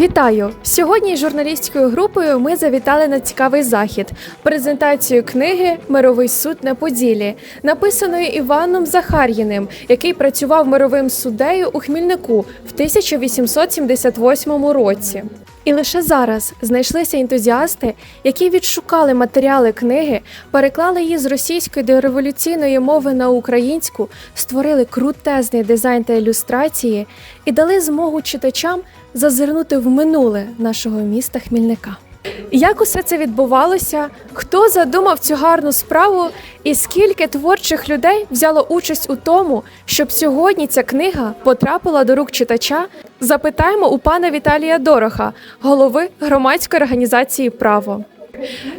Вітаю! Сьогодні журналістською групою ми завітали на цікавий захід презентацію книги Мировий суд на Поділі, написаної Іваном Захар'їним, який працював мировим суддею у Хмільнику в 1878 році. І лише зараз знайшлися ентузіасти, які відшукали матеріали книги, переклали її з російської дореволюційної мови на українську, створили крутезний дизайн та ілюстрації і дали змогу читачам зазирнути в минуле нашого міста Хмільника. Як усе це відбувалося? Хто задумав цю гарну справу, і скільки творчих людей взяло участь у тому, щоб сьогодні ця книга потрапила до рук читача? Запитаємо у пана Віталія Дороха, голови громадської організації Право.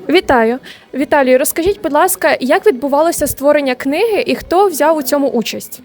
Вітаю, Віталію. Розкажіть, будь ласка, як відбувалося створення книги і хто взяв у цьому участь?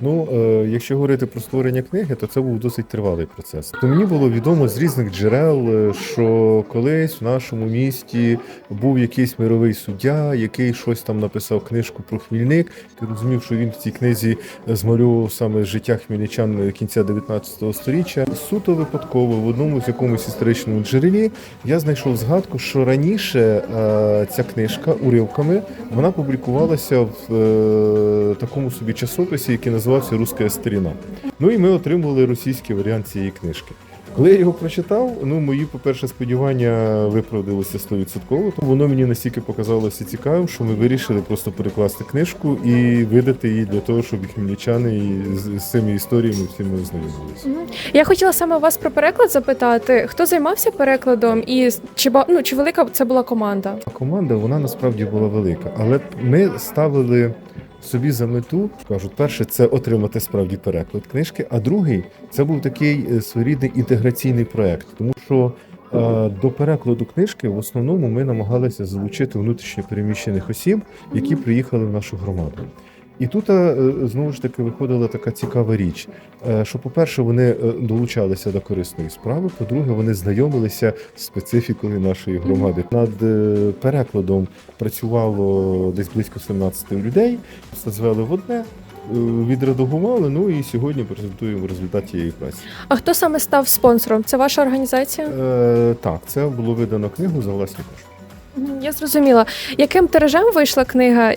Ну, е, якщо говорити про створення книги, то це був досить тривалий процес. То мені було відомо з різних джерел, е, що колись в нашому місті був якийсь мировий суддя, який щось там написав книжку про Хмільник. Ти розумів, що він в цій книзі змальовував саме життя хмельничан кінця 19 століття. Суто випадково в одному з якомусь історичному джерелі я знайшов згадку, що раніше е, ця книжка уривками вона публікувалася в е, такому собі часописі, який називався Руська старіна. Ну і ми отримували російський варіант цієї книжки. Коли я його прочитав, ну мої, по-перше, сподівання виправдалися 100%. То воно мені настільки показалося цікавим, що ми вирішили просто перекласти книжку і видати її для того, щоб хмельничани і з, з цими історіями всіми ознайомилися. Я хотіла саме вас про переклад запитати, хто займався перекладом, і чи ну, чи велика це була команда? Команда вона насправді була велика, але ми ставили собі за мету, кажуть, перше, це отримати справді переклад книжки, а другий це був такий е, своєрідний інтеграційний проект, тому що. е, До перекладу книжки в основному ми намагалися залучити внутрішньо переміщених осіб, які приїхали в нашу громаду. І тут е, знову ж таки виходила така цікава річ, е, що, по-перше, вони е, долучалися до корисної справи, по-друге, вони знайомилися з специфікою нашої громади. Над е, перекладом працювало десь близько 17 людей, все звели в одне. е, Відредагували, ну і сьогодні презентуємо результат цієї праці. А хто саме став спонсором? Це ваша організація? Е, так, це було видано книгу за власні кошти. Я зрозуміла. Яким тиражем вийшла книга?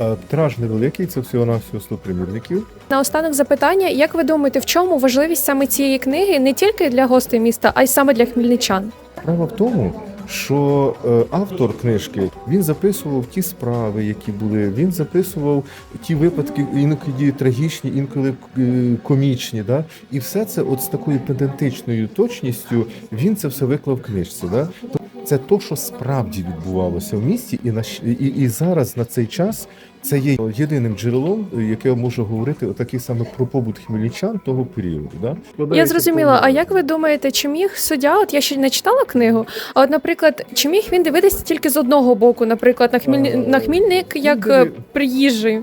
Е, тираж невеликий, це всього на всього 100 примірників. Наостанок запитання: як ви думаєте, в чому важливість саме цієї книги не тільки для гостей міста, а й саме для хмельничан? Справа в тому, що е, автор книжки він записував ті справи, які були. Він записував ті випадки, інколи трагічні, інколи е, комічні. Да? І все це, от з такою педантичною точністю, він це все виклав в книжці. Да? Це то, що справді відбувалося в місті, і на і, і зараз на цей час. Це є єдиним джерелом, яке може говорити отакий саме про побут хмельничан того періоду. Да? Я зрозуміла. А як ви думаєте, чи міг суддя? От я ще не читала книгу. А от, наприклад, чи міг він дивитися тільки з одного боку, наприклад, на хміль... А, на хмільник як він е, приїжджий?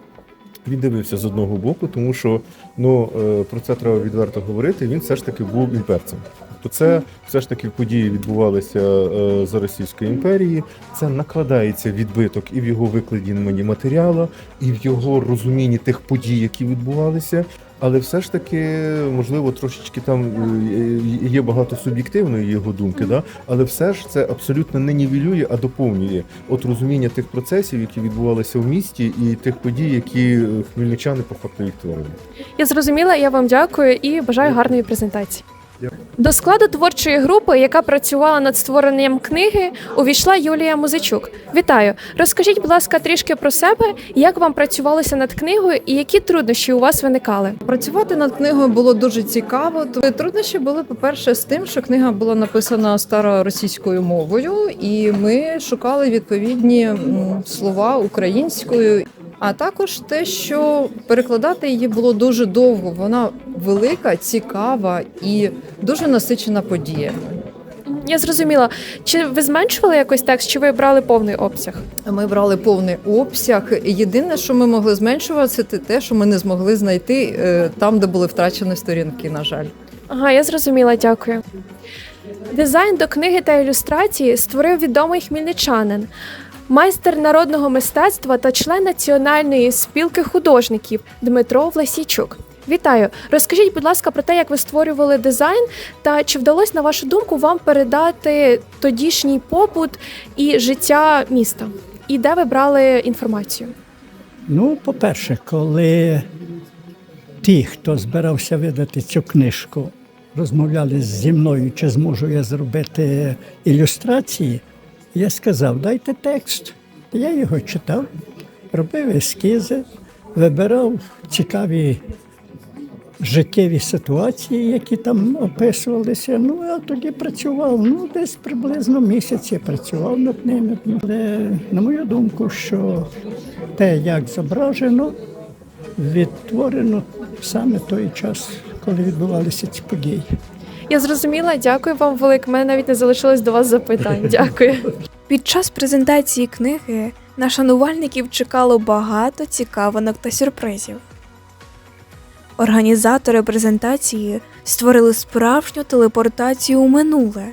Він дивився з одного боку, тому що ну е, про це треба відверто говорити. Він все ж таки був імперцем. Тобто це все ж таки події відбувалися е, за Російської імперії. Це накладається відбиток і в його викладенні матеріалу, і в його розумінні тих подій, які відбувалися. Але все ж таки, можливо, трошечки там е, є багато суб'єктивної його думки, да? але все ж це абсолютно не нівелює, а доповнює от розуміння тих процесів, які відбувалися в місті, і тих подій, які е, хмельничани по факту їх творили. Я зрозуміла, я вам дякую і бажаю гарної презентації. До складу творчої групи, яка працювала над створенням книги, увійшла Юлія Музичук. Вітаю! Розкажіть, будь ласка, трішки про себе, як вам працювалося над книгою і які труднощі у вас виникали? Працювати над книгою було дуже цікаво. Труднощі були, по-перше, з тим, що книга була написана староросійською мовою, і ми шукали відповідні слова українською. А також те, що перекладати її було дуже довго. Вона велика, цікава і дуже насичена подіями. Я зрозуміла. Чи ви зменшували якось текст, чи ви брали повний обсяг? Ми брали повний обсяг. Єдине, що ми могли зменшувати, це те, що ми не змогли знайти е, там, де були втрачені сторінки. На жаль. Ага, я зрозуміла, дякую. Дизайн до книги та ілюстрації створив відомий хмельничанин, майстер народного мистецтва та член Національної спілки художників Дмитро Власійчук. Вітаю! Розкажіть, будь ласка, про те, як ви створювали дизайн, та чи вдалося, на вашу думку, вам передати тодішній побут і життя міста? І де ви брали інформацію? Ну, по-перше, коли ті, хто збирався видати цю книжку, розмовляли зі мною, чи зможу я зробити ілюстрації, я сказав, дайте текст. Я його читав, робив ескізи, вибирав цікаві життєві ситуації, які там описувалися. Ну, а тоді працював. Ну, десь приблизно місяць я працював над ними. Але, на мою думку, що те, як зображено, відтворено саме той час, коли відбувалися ці події. Я зрозуміла, дякую вам велике. У мене навіть не залишилось до вас запитань. Дякую. Під час презентації книги на шанувальників чекало багато цікавинок та сюрпризів. Організатори презентації створили справжню телепортацію у минуле.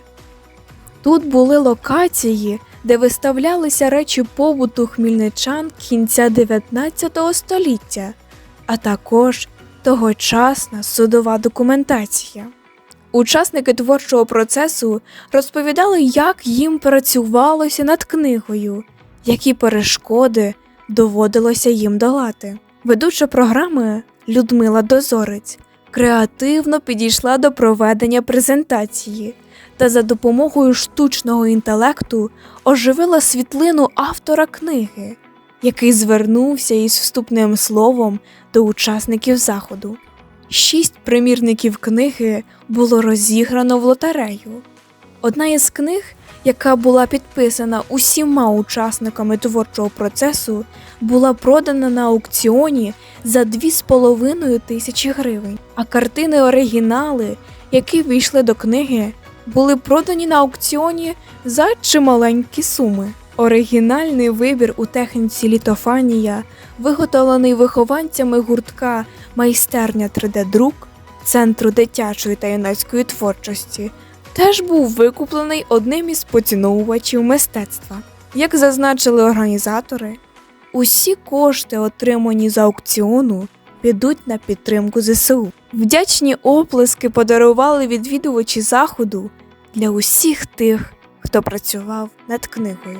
Тут були локації, де виставлялися речі побуту хмільничан кінця 19 століття, а також тогочасна судова документація. Учасники творчого процесу розповідали, як їм працювалося над книгою, які перешкоди доводилося їм долати. Ведуча програми Людмила Дозорець креативно підійшла до проведення презентації та за допомогою штучного інтелекту оживила світлину автора книги, який звернувся із вступним словом до учасників заходу. Шість примірників книги було розіграно в лотерею. Одна із книг, яка була підписана усіма учасниками творчого процесу, була продана на аукціоні за 2,5 тисячі гривень, а картини оригінали, які війшли до книги, були продані на аукціоні за чималенькі суми. Оригінальний вибір у техніці літофанія, виготовлений вихованцями гуртка майстерня 3D-друк Центру дитячої та юнацької творчості, теж був викуплений одним із поціновувачів мистецтва. Як зазначили організатори, усі кошти, отримані з аукціону, підуть на підтримку ЗСУ. Вдячні оплески подарували відвідувачі заходу для усіх тих, хто працював над книгою.